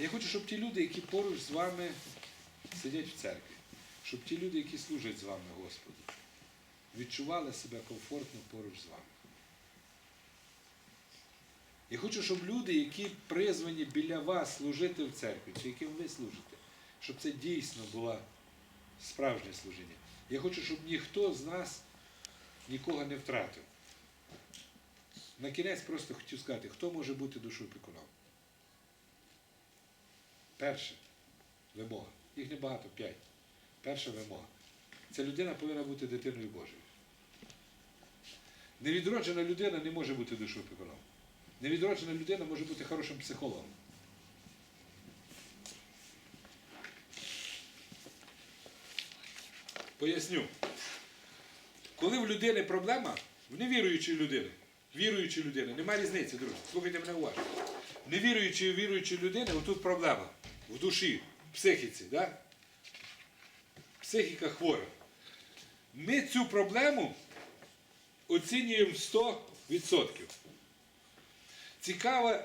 Я хочу, щоб ті люди, які поруч з вами сидять в церкві, щоб ті люди, які служать з вами, Господу, відчували себе комфортно поруч з вами. Я хочу, щоб люди, які призвані біля вас служити в церкві, чи яким ви служите, щоб це дійсно було справжнє служіння. Я хочу, щоб ніхто з нас нікого не втратив. На кінець просто хотів сказати, хто може бути душою пікуном? Перше вимога. Їх небагато, п'ять. Перша вимога. Ця людина повинна бути дитиною Божою. Невідроджена людина не може бути душою пікуном. Невідроджена людина може бути хорошим психологом. Поясню. Коли в людини проблема, в невіруючої людини, віруючої людини, немає різниці, друзі. Слухайте мене уважно. В невіруючої і віруючої людини отут проблема в душі, в психіці. Да? Психіка хвора. Ми цю проблему оцінюємо 100%. Цікава,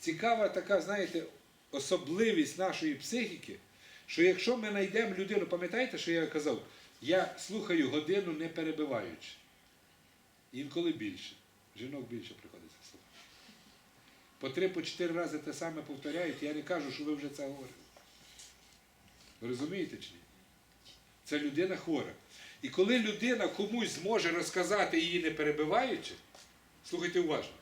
цікава така, знаєте, особливість нашої психіки, що якщо ми знайдемо людину, пам'ятаєте, що я казав, я слухаю годину не перебиваючи. Інколи більше. Жінок більше приходиться слухати. По три, по чотири рази те саме повторяють, я не кажу, що ви вже це говорили. Ви розумієте чи ні? Це людина хвора. І коли людина комусь зможе розказати її не перебиваючи, слухайте уважно.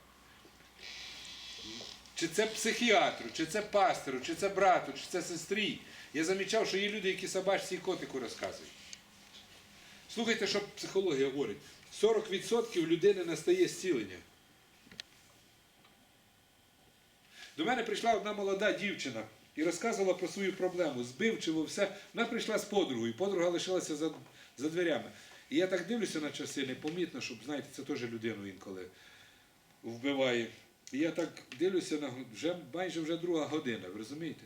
Чи це психіатру, чи це пастору, чи це брату, чи це сестрі. Я замічав, що є люди, які собачці і котику розказують. Слухайте, що психологія говорить. 40% людини настає зцілення. До мене прийшла одна молода дівчина і розказувала про свою проблему. Збивчиво все. Вона прийшла з подругою, подруга лишилася за, за дверями. І я так дивлюся на часи, непомітно, щоб, знаєте, це теж людину інколи вбиває. І я так дивлюся на вже майже вже друга година, ви розумієте?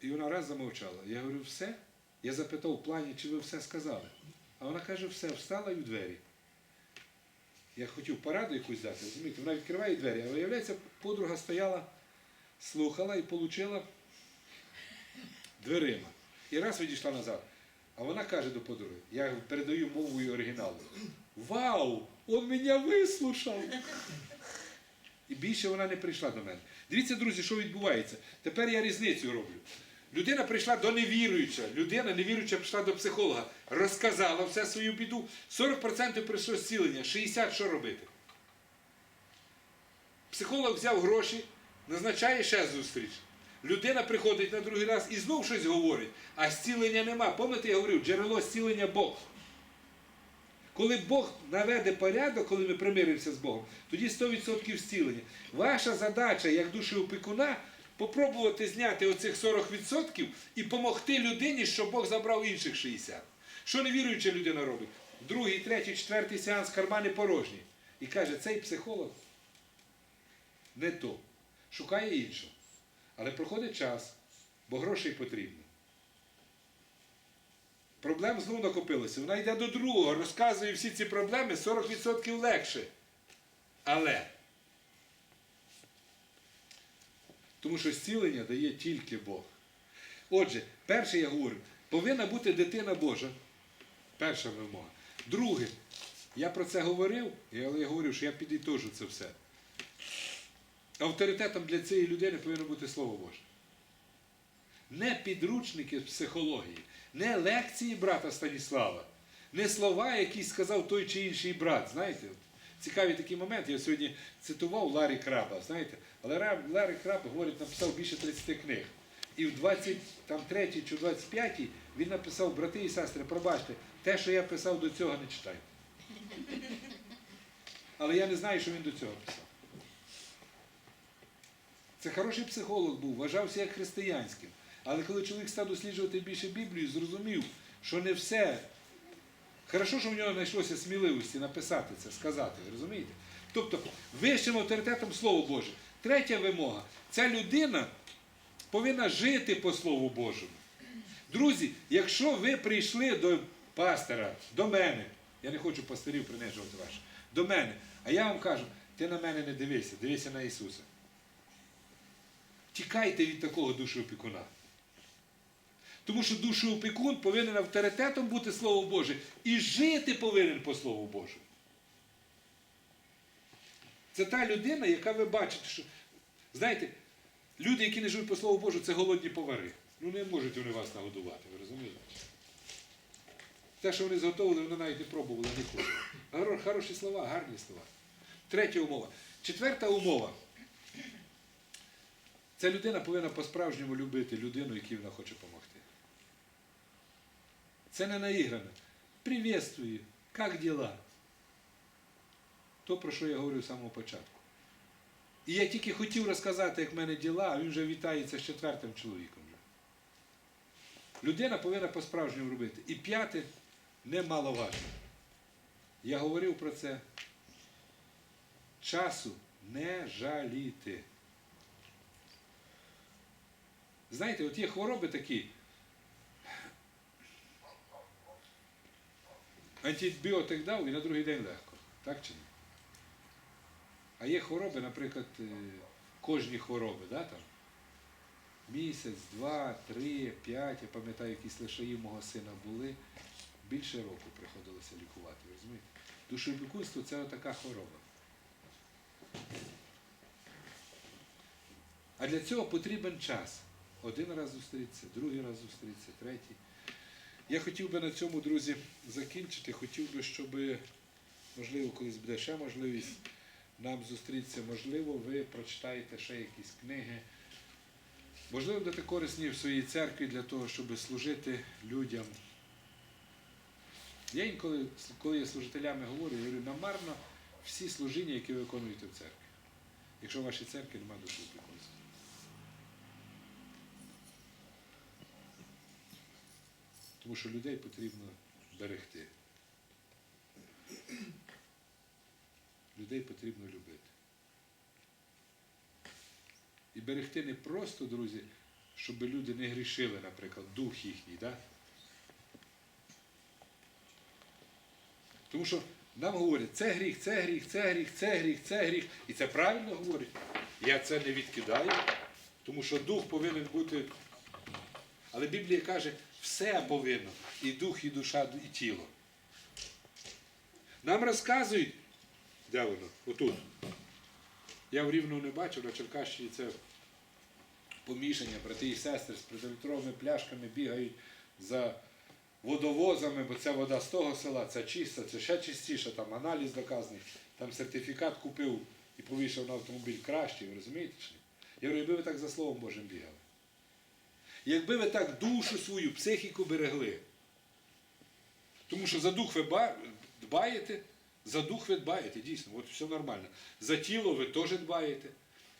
І вона раз замовчала. Я говорю, все? Я запитав в плані, чи ви все сказали. А вона каже, все, встала і в двері. Я хотів пораду якусь дати, розумієте, вона відкриває двері, а виявляється, подруга стояла, слухала і отримала дверима. І раз відійшла назад. А вона каже до подруги, я передаю мовою оригіналу. Вау! Он мене вислушав! І більше вона не прийшла до мене. Дивіться, друзі, що відбувається. Тепер я різницю роблю. Людина прийшла до невіруюча, людина невіруюча прийшла до психолога, розказала все свою біду. 40% прийшло зцілення, 60% що робити? Психолог взяв гроші, назначає ще зустріч. Людина приходить на другий раз і знов щось говорить, а зцілення нема. Пам'ятаєте, я говорив, джерело зцілення Бог. Коли Бог наведе порядок, коли ми примиримося з Богом, тоді 100% зцілення. Ваша задача, як душі опікуна, попробувати зняти оцих 40% і допомогти людині, щоб Бог забрав інших 60%. Що невіруюча людина робить? Другий, третій, четвертий сеанс кармани порожні. І каже, цей психолог не то. Шукає іншого. Але проходить час, бо грошей потрібно. Проблем знову накопилося. Вона йде до другого, розказує всі ці проблеми 40% легше. Але. Тому що зцілення дає тільки Бог. Отже, перше я говорю, повинна бути дитина Божа. Перша вимога. Друге, я про це говорив, але я говорю, що я підітожу це все. Авторитетом для цієї людини повинно бути Слово Боже. Не підручники з психології, не лекції брата Станіслава, не слова, які сказав той чи інший брат. Знаєте, цікавий такий момент. Я сьогодні цитував Ларі Краба, знаєте, але Ларі Краб, говорить, написав більше 30 книг. І в 23 чи 25 він написав, брати і сестри, пробачте, те, що я писав до цього, не читайте. Але я не знаю, що він до цього писав. Це хороший психолог був, вважався як християнським. Але коли чоловік став досліджувати більше Біблію, зрозумів, що не все. Хорошо, що в нього знайшлося сміливості написати це, сказати, розумієте? Тобто, вищим авторитетом Слово Боже. Третя вимога. Ця людина повинна жити по Слову Божому. Друзі, якщо ви прийшли до пастора, до мене, я не хочу пастирів принижувати ваших, до мене, а я вам кажу, ти на мене не дивися, дивися на Ісуса. Тікайте від такого душеопікуна. Тому що душеопікун повинен авторитетом бути Слово Боже і жити повинен по Слову Божому. Це та людина, яка ви бачите, що. Знаєте, люди, які не живуть по Слову Божу, це голодні повари. Ну не можуть вони вас нагодувати, ви розумієте? Те, що вони зготовили, вони навіть не пробували, не хочуть. Хороші слова, гарні слова. Третя умова. Четверта умова. Ця людина повинна по-справжньому любити людину, якій вона хоче допомогти. Це не наіграно. Привітствую, як діла? То, про що я говорив з самого початку. І я тільки хотів розказати, як в мене діла, а він вже вітається з четвертим чоловіком. Людина повинна по-справжньому робити. І п'яте немаловажно. Я говорив про це. Часу не жаліти. Знаєте, от є хвороби такі. Антибіотик дав і на другий день легко. Так чи ні? А є хвороби, наприклад, е, кожні хвороби, да, там? місяць, два, три, п'ять, я пам'ятаю, якісь лишаї мого сина були, більше року приходилося лікувати, розумієте? Душоопікунство це така хвороба. А для цього потрібен час. Один раз зустрітися, другий раз зустрітися, третій. Я хотів би на цьому, друзі, закінчити. Хотів би, щоб, можливо, колись буде ще можливість нам зустрітися. Можливо, ви прочитаєте ще якісь книги. Можливо, будете корисні в своїй церкві для того, щоб служити людям. Я інколи, коли я служителями говорю, я говорю, намарно всі служіння, які ви виконуєте в церкві. Якщо в вашій церкві немає душоопікунства. Тому що людей потрібно берегти. Людей потрібно любити. І берегти не просто, друзі, щоб люди не грішили, наприклад, дух їхній. Да? Тому що нам говорять, це гріх, це гріх, це гріх, це гріх, це гріх. І це правильно говорять. Я це не відкидаю, тому що дух повинен бути. Але Біблія каже, все повинно. І дух, і душа, і тіло. Нам розказують, де воно? Отут. Я в Рівному не бачив, на Черкащині це помішання, брати і сестри з придолітровими пляшками бігають за водовозами, бо ця вода з того села, це чиста, це ще чистіше, там аналіз доказаний, там сертифікат купив і повішав на автомобіль кращий, ви розумієте? Я говорю, якби ви так за Словом Божим бігали. Якби ви так душу свою, психіку берегли. Тому що за дух ви дбаєте, за дух ви дбаєте, дійсно, от все нормально. За тіло ви теж дбаєте.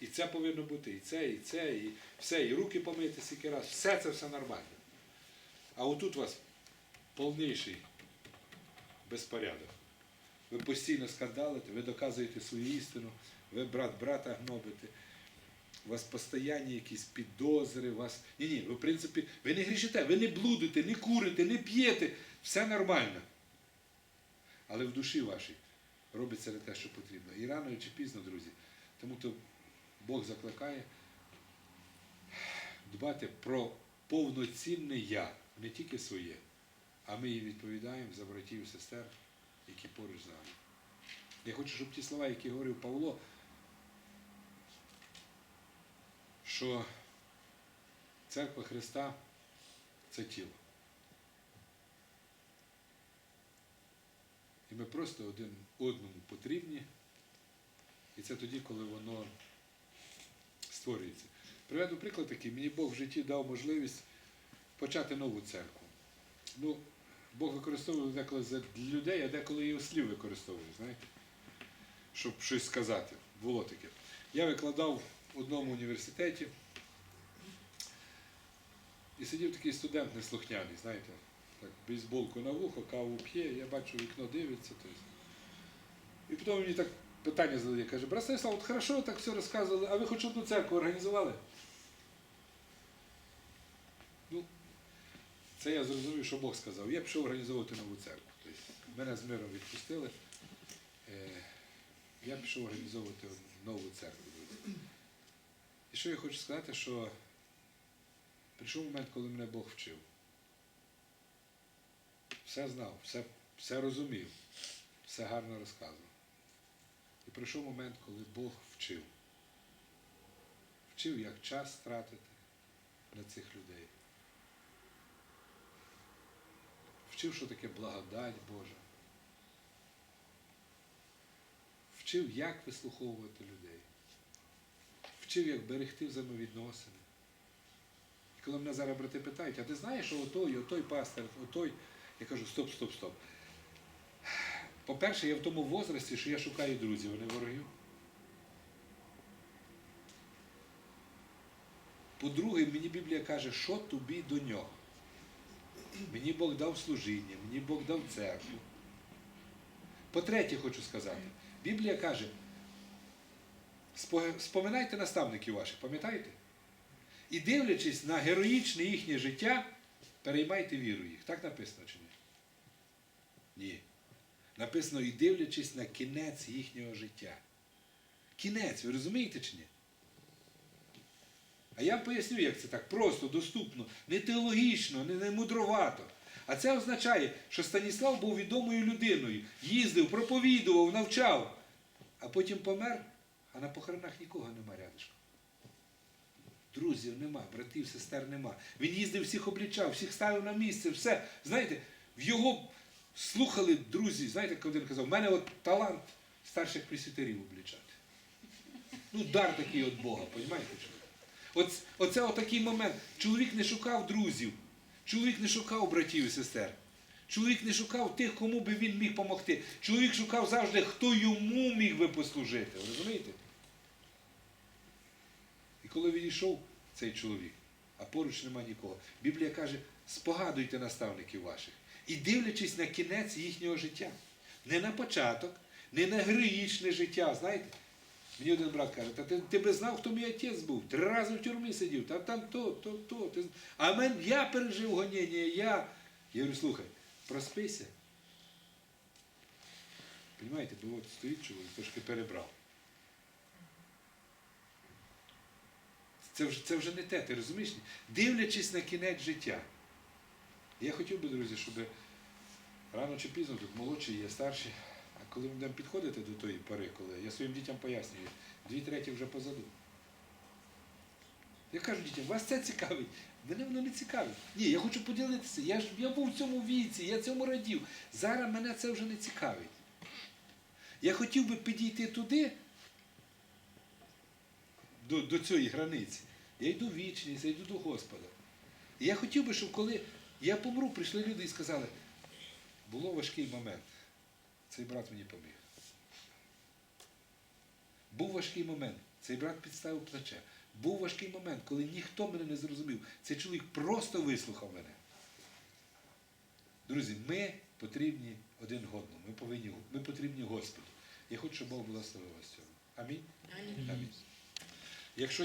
І це повинно бути, і це, і це, і все, і руки помити скільки раз. Все це все нормально. А отут у вас повніший безпорядок. Ви постійно скандалите, ви доказуєте свою істину, ви брат брата гнобите. У вас постоянні якісь підозри, у вас. Ні, ні, ви в принципі, ви не грішите, ви не блудите, не курите, не п'єте. Все нормально. Але в душі вашій робиться не те, що потрібно. І рано чи пізно, друзі. Тому то Бог закликає дбати про повноцінне я, не тільки своє, а ми їм відповідаємо за братів і сестер, які поруч з нами. Я хочу, щоб ті слова, які говорив Павло, що церква Христа це тіло. І ми просто один одному потрібні. І це тоді, коли воно створюється. Приведу приклад такий, мені Бог в житті дав можливість почати нову церкву. Ну, Бог використовує деколи за людей, а деколи і ослів використовує, знаєте, щоб щось сказати. Було таке. Я викладав в одному університеті. І сидів такий студент неслухняний, знаєте, так, бейсболку на вухо, каву п'є, я бачу, вікно дивиться. Тобто. І потім мені так питання задає, каже, брат от хорошо так все розказували, а ви хоч одну церкву організували? Ну, це я зрозумів, що Бог сказав. Я пішов організовувати нову церкву. Тобто, мене з миром відпустили. Е, я пішов організовувати нову церкву. І що я хочу сказати, що прийшов момент, коли мене Бог вчив. Все знав, все, все розумів, все гарно розказував. І прийшов момент, коли Бог вчив. Вчив, як час тратити на цих людей. Вчив, що таке благодать Божа. Вчив, як вислуховувати людей. Вчив, як берегти взаємовідносини. І коли мене зараз брати питають, а ти знаєш, що отой, отой пастор, отой, я кажу, стоп, стоп, стоп. По-перше, я в тому возрасті, що я шукаю друзів, а не ворогів. По-друге, мені Біблія каже, що тобі до нього. Мені Бог дав служіння, мені Бог дав церкву. По-третє, хочу сказати, Біблія каже, споминайте наставників ваших, пам'ятаєте? І дивлячись на героїчне їхнє життя, переймайте віру їх. Так написано чи ні? Ні. Написано і дивлячись на кінець їхнього життя. Кінець, ви розумієте чи ні? А я поясню, як це так просто, доступно, не теологічно, не, не мудровато. А це означає, що Станіслав був відомою людиною, їздив, проповідував, навчав, а потім помер, а на похоронах нікого нема рядишком. Друзів нема, братів, сестер нема. Він їздив, всіх облічав, всіх ставив на місце, все. Знаєте, в його слухали друзі, знаєте, коли він казав, в мене от талант старших пресвітерів облічати. Ну, дар такий від Бога, розумієте? Оц, оце отакий момент. Чоловік не шукав друзів, чоловік не шукав братів і сестер. Чоловік не шукав тих, кому би він міг допомогти. Чоловік шукав завжди, хто йому міг би послужити. Розумієте? Коли відійшов цей чоловік, а поруч нема нікого, Біблія каже, спогадуйте наставників ваших. І дивлячись на кінець їхнього життя. Не на початок, не на героїчне життя, знаєте. Мені один брат каже, та ти, ти би знав, хто мій отець був. Три рази в тюрмі сидів, там там то, то, то. Ти... А мен, я пережив гоніння, я. Я говорю, слухай, проспися. Понимаєте, бо от стоїть чоловік, трошки перебрав. Це вже, це вже не те, ти розумієш? Дивлячись на кінець життя. Я хотів би, друзі, щоб рано чи пізно тут молодші є старші. А коли ми будемо підходити до тої пори, коли я своїм дітям пояснюю, дві треті вже позаду. Я кажу дітям, вас це цікавить. Мене воно не цікавить. Ні, я хочу поділитися. Я ж я був в цьому віці, я цьому радів. Зараз мене це вже не цікавить. Я хотів би підійти туди, до, до цієї границі. Я йду в вічність, я йду до Господа. І я хотів би, щоб коли я помру, прийшли люди і сказали, було важкий момент. Цей брат мені поміг. Був важкий момент. Цей брат підставив плече. Був важкий момент, коли ніхто мене не зрозумів. Цей чоловік просто вислухав мене. Друзі, ми потрібні один одному. Ми повинні, ми потрібні Господу. Я хочу, щоб Бог благословив вас в цьому. Амінь. Амінь. Амінь. Якщо